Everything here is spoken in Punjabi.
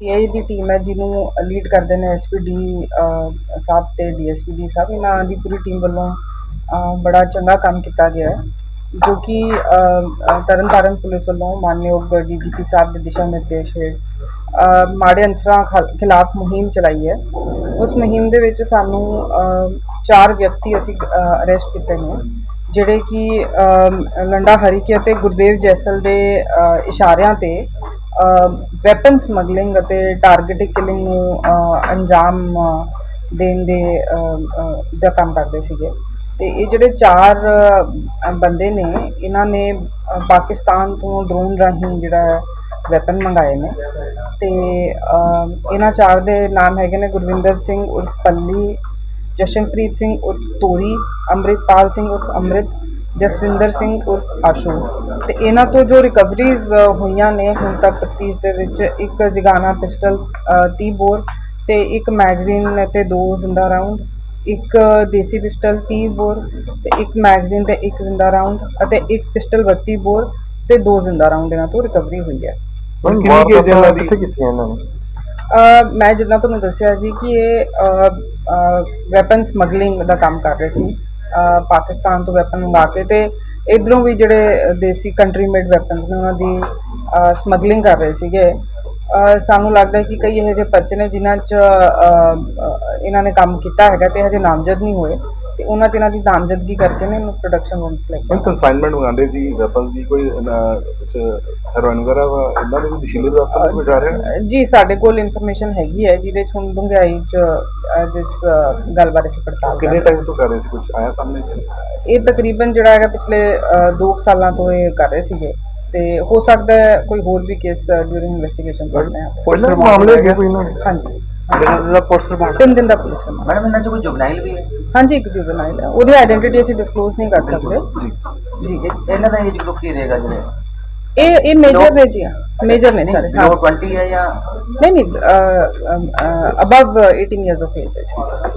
ਸੀਆਈ ਦੀ ਟੀਮ ਹੈ ਜਿਹਨੂੰ ਲੀਡ ਕਰਦੇ ਨੇ ਐਸਪੀਡੀ ਸਾਹਿਬ ਤੇ ਡੀਐਸਪੀ ਸਾਹਿਬ ਇਹਨਾਂ ਦੀ ਪੂਰੀ ਟੀਮ ਵੱਲੋਂ ਬੜਾ ਚੰਗਾ ਕੰਮ ਕੀਤਾ ਗਿਆ ਹੈ ਜੋ ਕਿ ਅਹ, ਅਹ, ਤਰਨਤਾਰਨ ਪੁਲਿਸ ਵੱਲੋਂ ਮਾਨਯੋਗ ਡੀਜੀਪੀ ਸਾਹਿਬ ਦੇ ਦਿਸ਼ਾ ਨਿਰਦੇਸ਼ ਹੇਠ ਮਾੜੇ ਅੰਸਰਾਂ ਖਿ- ਖਿਲਾਫ ਮੁਹਿੰਮ ਚਲਾਈ ਹੈ। ਉਸ ਮੁਹਿੰਮ ਦੇ ਵਿੱਚ ਸਾਨੂੰ ਚਾਰ ਵਿਅਕਤੀ ਅਸੀਂ ਅਰੈਸਟ ਕੀਤੇ ਨੇ ਜਿਹੜੇ ਕਿ ਅਮ, ਲੰਡਾ ਹਰੀਕੇ ਅਤੇ ਗੁਰਦੇਵ ਜੈਸਲ ਦੇ ਇਸ਼ਾਰਿਆਂ ਤੇ ਵੈਪਨ ਸਮਗਲਿੰਗ ਅਤੇ ਟਾਰਗੇਟਡ ਕਿਲਿੰਗ ਨੂੰ ਅੰਜਾਮ ਦੇਣ ਦੇ ਦਾ ਕੰਮ ਕਰਦੇ ਸੀਗੇ। ਤੇ ਇਹ ਜਿਹੜੇ ਚਾਰ ਬੰਦੇ ਨੇ, ਇਹਨਾਂ ਨੇ ਪਾਕਿਸਤਾਨ ਤੋਂ ਡਰੋਨ ਰਾਹੀਂ ਜਿਹੜਾ ਵੈਪਨ ਮੰਗਾਏ ਨੇ। ਤੇ ਇਹਨਾਂ ਚਾਰ ਦੇ ਨਾਮ ਹੈਗੇ ਨੇ ਗੁਰਵਿੰਦਰ ਸਿੰਘ ਉਰਫ ਪੱਲੀ, ਜਸ਼ਨਪ੍ਰੀਤ ਸਿੰਘ ਉਰਫ ਤੋਰੀ ਅੰਮ੍ਰਿਤਪਾਲ ਸਿੰਘ ਉਰਫ ਅੰਮ੍ਰਿਤ, ਜਸਵਿੰਦਰ ਸਿੰਘ ਉਰਫ ਆਸ਼ੂ। ਤੇ ਇਹਨਾਂ ਤੋਂ ਜੋ ਰਿਕਵਰੀਜ਼ ਹੋਈਆਂ ਨੇ ਹੁਣ ਤੱਕ ਤਫਤੀਸ਼ ਦੇ ਵਿੱਚ ਇੱਕ ਜਗਾਨਾ ਪਿਸਟਲ 30 ਬੋਰ ਤੇ ਇੱਕ ਮੈਗਜ਼ੀਨ ਤੇ ਦੋ ਜ਼ਿੰਦਾ ਰਾਉਂਡ ਇੱਕ ਦੇਸੀ ਪਿਸਟਲ 30 ਬੋਰ ਤੇ ਇੱਕ ਮੈਗਜ਼ੀਨ ਤੇ ਇੱਕ ਜ਼ਿੰਦਾ ਰਾਉਂਡ ਅਤੇ ਇੱਕ ਪਿਸਟਲ 32 ਬੋਰ ਤੇ ਦੋ ਜ਼ਿੰਦਾ ਰਾਉਂਡ ਇਹਨਾਂ ਤੋਂ ਰਿਕਵਰੀ ਹੋਈ ਹੈ। ਹੁਣ ਕਿੰਨੀ ਕੇ ਜੇਲਾਂ ਕਿੱਥੇ ਕਿੱਥੇ ਇਹਨਾਂ ਨੇ? ਅਹ ਮੈਂ ਜਿੱਦਾਂ ਤੁਹਾਨੂੰ ਦੱਸਿਆ ਜੀ ਕਿ ਇਹ ਵੈਪਨ ਸਮਗਲਿੰਗ ਦਾ ਕੰਮ ਕਰ ਰਹੇ ਸੀ। ਪਾਕਿਸਤਾਨ ਤੋਂ ਵੈਪਨ ਮੰਗਾ ਕੇ ਤੇ ਇਧਰੋਂ ਵੀ ਜਿਹੜੇ ਦੇਸੀ ਕੰਟਰੀ ਮੇਡ ਵੈਪਨਸ ਨੇ ਉਹਨਾਂ ਦੀ ਸਮਗਲਿੰਗ ਕਰ ਰਹੇ ਸੀਗੇ। ਸਾਨੂੰ ਲੱਗਦਾ ਕਿ ਕਈ ਇਹੋ ਜਿਹੇ ਪਰਚੇ ਨੇ ਜਿਨ੍ਹਾਂ 'ਚ ਇਹਨਾਂ ਨੇ ਕੰਮ ਕੀਤਾ ਹੈਗਾ ਤੇ ਹਜੇ ਨਾਮਜ਼ਦ ਨਹੀਂ ਹੋਏ। ਤੇ ਉਹਨਾਂ 'ਚ ਇਹਨਾਂ ਦੀ ਨਾਮਜ਼ਦਗੀ ਕਰਕੇ ਨੇ ਇਹਨੂੰ ਪ੍ਰੋਡਕਸ਼ਨ ਰੂਮਸ ਲੈ ਕੇ ਕਨਸਾਈਨਮੈਂਟ ਮੰਗਾਉਂਦੇ ਸੀ ਵੈਪਨ ਦੀ ਕੋਈ ਕੁਝ ਹੈਰੋਇਨ ਵਗੈਰਾ ਵਾ ਇਹਨਾਂ ਦੇ ਵੀ ਨਸ਼ੀਲੇ ਪਦਾਰਥਾਂ ਨੂੰ ਜਾ ਰਿਹਾ? ਜੀ ਸਾਡੇ ਕੋਲ ਇਨਫੋਰਮੇਸ਼ਨ ਹੈਗੀ ਹੈ ਜਿਹਦੇ 'ਚ ਹੁਣ ਡੂੰਘਾਈ 'ਚ ਅਹ, ਜਿਸ ਅਹ, ਗੱਲ ਬਾਰੇ ਅਸੀਂ ਪੜਤਾਲ ਕਰ ਕਿੰਨੇ ਟਾਈਮ ਤੋਂ ਕਰ ਰਹੇ ਸੀ ਕੁਝ ਆਇਆ ਸਾਹਮਣੇ ਇਹ ਤਕਰੀਬਨ ਜਿਹੜਾ ਹੈਗਾ ਪਿਛਲੇ 2 ਸਾਲਾਂ ਤੋਂ ਇਹ ਕਰ ਰਹੇ ਸੀਗੇ। ਤੇ ਹੋ ਸਕਦਾ ਹੈ ਕੋਈ ਹੋਰ ਵੀ ਕੇਸ ਡਿਊਰਿੰਗ ਇਨਵੈਸਟੀਗੇਸ਼ਨ ਕਰਦੇ ਹਾਂ ਪੁਲਿਸ ਦੇ ਮਾਮਲੇ ਹੈਗੇ ਕੋਈ ਇਹਨਾਂ ਦੇ? ਹਾਂਜੀ। ਜਿਹੜਾ ਪੁਲਿਸ ਰਿਮਾਂਡ ਤਿੰਨ ਦਿਨ ਦਾ ਪੁਲਿਸ ਰਿਮਾਂਡ। ਮੈਡਮ ਇਹਨਾਂ ਚ ਕੋਈ ਜੁਬਨਾਈਲ ਵੀ ਹੈ? ਹਾਂਜੀ ਇੱਕ ਜੁਬਨਾਈਲ ਹੈ। ਉਹਦੀ ਆਇਡੈਂਟੀਟੀ ਅਸੀਂ ਡਿਸਕਲੋਜ਼ ਨਹੀਂ ਕਰ ਸਕਦੇ। ਜੀ। ਇਹ- ਇਹਨਾਂ ਦਾ ਏਜ ਗਰੁੱਪ ਕੀ ਰਹੇਗਾ ਜਿਹੜੇ? ਇਹ ਇਹ ਮੇਜਰ ਨੇ ਜੀ ਮੇਜਰ ਨੇ ਸਾਰੇ ਹਾਂ। ਬਿਲੋ 20 ਹੈ ਜਾਂ ਨਹੀਂ ਨਹੀਂ ਅਬਵ 18 ਇਅਰਸ ਆਫ ਏਜ ਹੈ